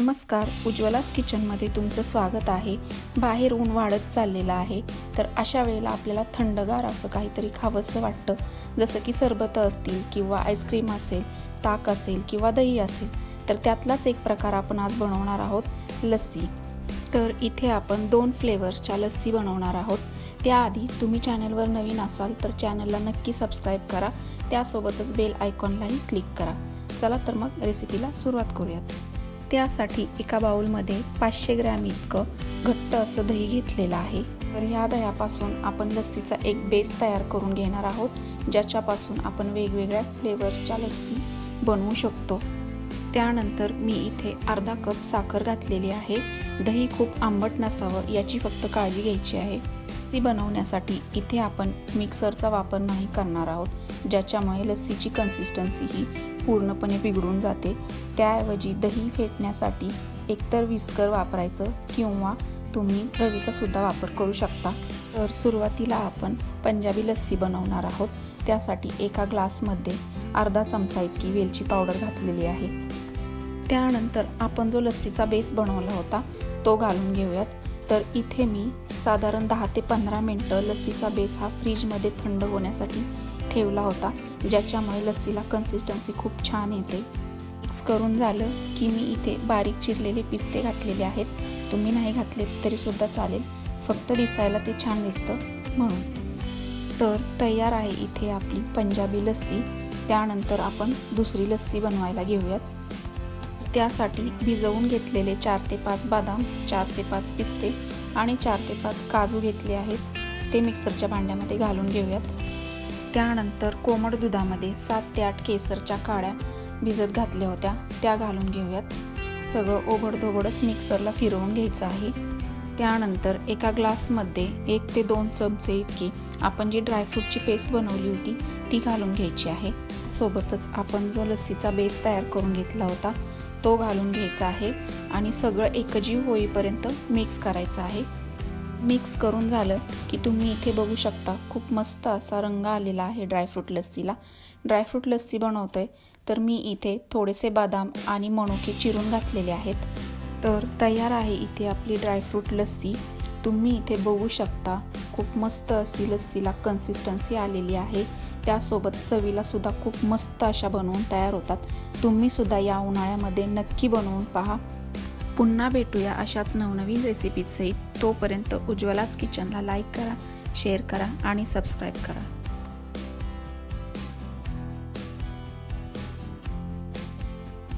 नमस्कार उज्ज्वलाच किचनमध्ये तुमचं स्वागत आहे. बाहेर ऊन वाढत चाललेलं आहे. तर अशा वेळेला आपल्याला थंडगार असं काहीतरी खावंसं वाटतं. जसं की सरबतं असतील किंवा आईस्क्रीम असेल ताक असेल किंवा दही असेल तर त्यातलाच एक प्रकार आपण आज बनवणार आहोत लस्सी. तर इथे आपण दोन फ्लेवर्सच्या लस्सी बनवणार आहोत. त्याआधी तुम्ही चॅनलवर नवीन असाल तर चॅनलला नक्की सबस्क्राईब करा. त्यासोबतच बेल आयकॉनलाही क्लिक करा. चला तर मग रेसिपीला सुरुवात करूयात. त्यासाठी एका बाउलमध्ये पाचशे ग्रॅम इतकं घट्ट असं दही घेतलेलं आहे. तर ह्या दह्यापासून आपण लस्सीचा एक बेस तयार करून घेणार आहोत ज्याच्यापासून आपण वेगवेगळ्या फ्लेवरच्या लस्सी बनवू शकतो. त्यानंतर मी इथे अर्धा कप साखर घातलेली आहे. दही खूप आंबट नसावं याची फक्त काळजी घ्यायची आहे. ती बनवण्यासाठी इथे आपण मिक्सरचा वापर नाही करणार आहोत ज्याच्यामुळे लस्सीची कन्सिस्टन्सी ही पूर्णपणे बिघडून जाते. त्याऐवजी दही फेटण्यासाठी एकतर विस्कर वापरायचं किंवा तुम्ही रवीचा सुद्धा वापर करू शकता. तर सुरुवातीला आपण पंजाबी लस्सी बनवणार आहोत. त्यासाठी एका ग्लासमध्ये अर्धा चमचा इतकी वेलची पावडर घातलेली आहे. त्यानंतर आपण जो लस्सीचा बेस बनवला होता तो घालून घेऊयात. तर इथे मी साधारण दहा ते पंधरा मिनटं लस्सीचा बेस हा फ्रीजमध्ये थंड होण्यासाठी ठेवला होता ज्याच्यामुळे लस्सीला कन्सिस्टन्सी खूप छान येते. मिक्स करून झालं की मी इथे बारीक चिरलेले पिस्ते घातलेले आहेत. तुम्ही नाही घातले तरीसुद्धा चालेल. फक्त दिसायला ते छान दिसतं म्हणून. तर तयार आहे इथे आपली पंजाबी लस्सी. त्यानंतर आपण दुसरी लस्सी बनवायला घेऊयात. त्यासाठी भिजवून घेतलेले चार ते पाच बदाम चार ते पाच पिस्ते आणि चार ते पाच काजू घेतले आहेत. ते मिक्सरच्या भांड्यामध्ये घालून घेऊयात. त्यानंतर कोमट दुधामध्ये सात ते आठ केसरच्या काळ्या भिजत घातल्या होत्या. त्या घालून घेऊयात. सगळं ओघडधोघडच मिक्सरला फिरवून घ्यायचं आहे. त्यानंतर एका ग्लासमध्ये एक ते दोन चमचे इतकी आपण जी ड्रायफ्रूटची पेस्ट बनवली होती ती घालून घ्यायची आहे. सोबतच आपण जो लस्सीचा बेस तयार करून घेतला होता तो घालून घ्यायचा आहे आणि सगळं एकजीव होईपर्यंत मिक्स करायचं आहे. मिक्स करून झालं की तुम्ही इथे बघू शकता खूप मस्त असा रंग आलेला आहे ड्रायफ्रूट लस्सीला. ड्रायफ्रूट लस्सी बनवतोय तर मी इथे थोडेसे बदाम आणि मणुके चिरून घातलेले आहेत. तर तयार आहे इथे आपली ड्रायफ्रूट लस्सी. तुम्ही इथे बघू शकता खूप मस्त अशी लस्सीला कन्सिस्टन्सी आलेली आहे. त्यासोबत चवीला सुद्धा खूप मस्त अशा बनवून तयार होतात. तुम्ही सुद्धा या उन्हाळ्यामध्ये नक्की बनवून पहा. पुन्हा भेटूया अशाच नवनवीन रेसिपीजसहित तोपर्यंत उज्ज्वलाच किचनला लाईक करा शेअर करा आणि सबस्क्राईब करा.